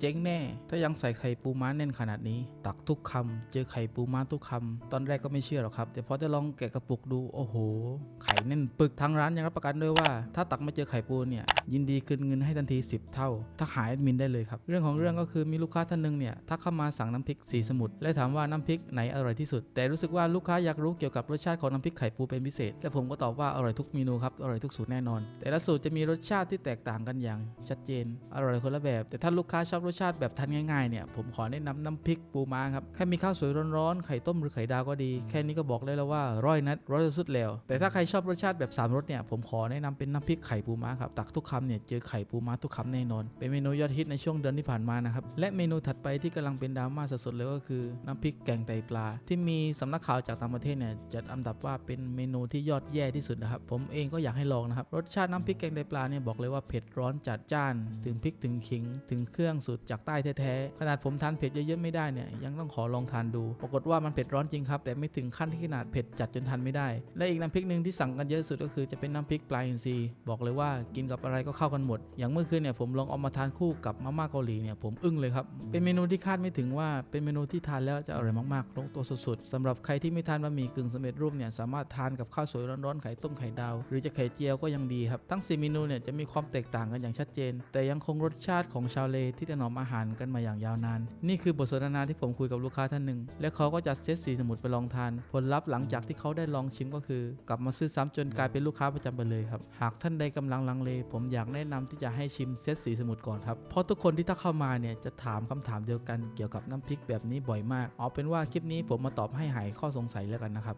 เจ๊งแน่ ถ้ายังใส่ไข่ปูม้าแน่นขนาดนี้ ตักทุกคำเจอไข่ปูม้าทุกคำตอนแรกก็ไม่เชื่อหรอกครับ แต่พอจะลองแกะกระปุกดู โอ้โห ไข่แน่นปึก ทางร้านยังรับประกันด้วยว่า ถ้าตักไม่เจอไข่ปูเนี่ย ยินดีคืนเงินให้ทันที 10 เท่า ถ้าหายมินได้เลยครับ เรื่องของเรื่องก็คือมีลูกค้าท่านหนึงเนี่ย ทักเข้ามาสั่งน้ำพริกสีสมุทร และถามว่าน้ำพริกไหนอร่อยที่สุด แต่รู้สึกว่าลูกค้าอยากรู้เกี่ยวกับรสชาติของน้ำพริกไข่ปูเป็นพิเศษ และผมก็ตอบว่าอร่อยทุกเมนูครับ อร่อยทุกสูตรแน่นอน แต่ละสูตรจะมีรสชาติที่แตกต่างกันอย่างชัดเจน อร่อยคนละแบบ แต่ถ้าลูกค้าชอบรสชาติแบบทานง่ายๆเนี่ยผมขอแนะนำน้ำพริกปูม้าครับแค่มีข้าวสวยร้อนๆไข่ต้มหรือไข่ดาวก็ดี แค่นี้ก็บอกได้แล้วว่าร้อยนัดร้อยสุดแล้ว แต่ถ้าใครชอบรสชาติแบบสามรสเนี่ยผมขอแนะนำเป็นน้ำพริกไข่ปูม้าครับตักทุกคำเนี่ยเจอไข่ปูม้าทุกคำแน่นอน เป็นเมนูยอดฮิตในช่วงเดือนที่ผ่านมานะครับและเมนูถัดไปที่กำลังเป็นดราม่าสดๆเลยก็คือน้ำพริกแกงไตปลา ที่มีสำนักข่าวจากต่างประเทศเนี่ยจัดอันดับว่าเป็นเมนูที่ยอดแย่ที่สุดนะครับผมเองก็อยากให้ลองนะครับรสชาติน้ำพริกแกงไตปลาเนี่ยบอกเลยว่าเผ็ดร้อนจัดจ้าน ถึงพริกถึงขิง ถึงเครื่องสูตรจากใต้แท้ๆขนาดผมทานเผ็ดเยอะๆไม่ได้เนี่ยยังต้องขอลองทานดู ปรากฏว่ามันเผ็ดร้อนจริงครับแต่ไม่ถึงขั้นที่ขนาดเผ็ดจัดจนทานไม่ได้ และอีกน้ำพริกหนึ่งที่สั่งกันเยอะสุดก็คือจะเป็นน้ำพริกปลาอินทรีย์บอกเลยว่ากินกับอะไรก็เข้ากันหมด อย่างเมื่อคืนเนี่ยผมลองเอามาทานคู่กับมาม่าเกาหลีเนี่ยผมอึ้งเลยครับเป็นเมนูที่คาดไม่ถึงว่าเป็นเมนูที่ทานแล้วจะอร่อยมากๆลงตัวสุดๆสำหรับใครที่ไม่ทานบะหมี่กึ่งสำเร็จรูปเนี่ยสามารถทานกับข้าวสวยร้อนๆไข่ต้มไข่ดาว หรือจะไข่เจียวก็ยังดีครับทั้งสี่เมนูเนี่ยจะมีความแตกต่างกันอย่างชัดเจน แต่ยังคงรสชาติของชาวเลที่ถนอมอาหารกันมาอย่างยาวนาน นี่คือบทสนทนาที่ผมคุยกับลูกค้าท่านหนึ่ง และเขาก็จัดเซตสีสมุดไปลองทาน ผลลัพธ์หลังจากที่เขาได้ลองชิมก็คือ กลับมาซื้อซ้ำจนกลายเป็นลูกค้าประจำไปเลยครับ หากท่านใดกำลังลังเล ผมอยากแนะนำที่จะให้ชิมเซตสีสมุดก่อนครับ เพราะทุกคนที่ถ้าเข้ามาเนี่ยจะถามคำถามเดียวกันเกี่ยวกับน้ำพริกแบบนี้บ่อยมาก เอาเป็นว่าคลิปนี้ผมมาตอบให้หายข้อสงสัยแล้วกันนะครับ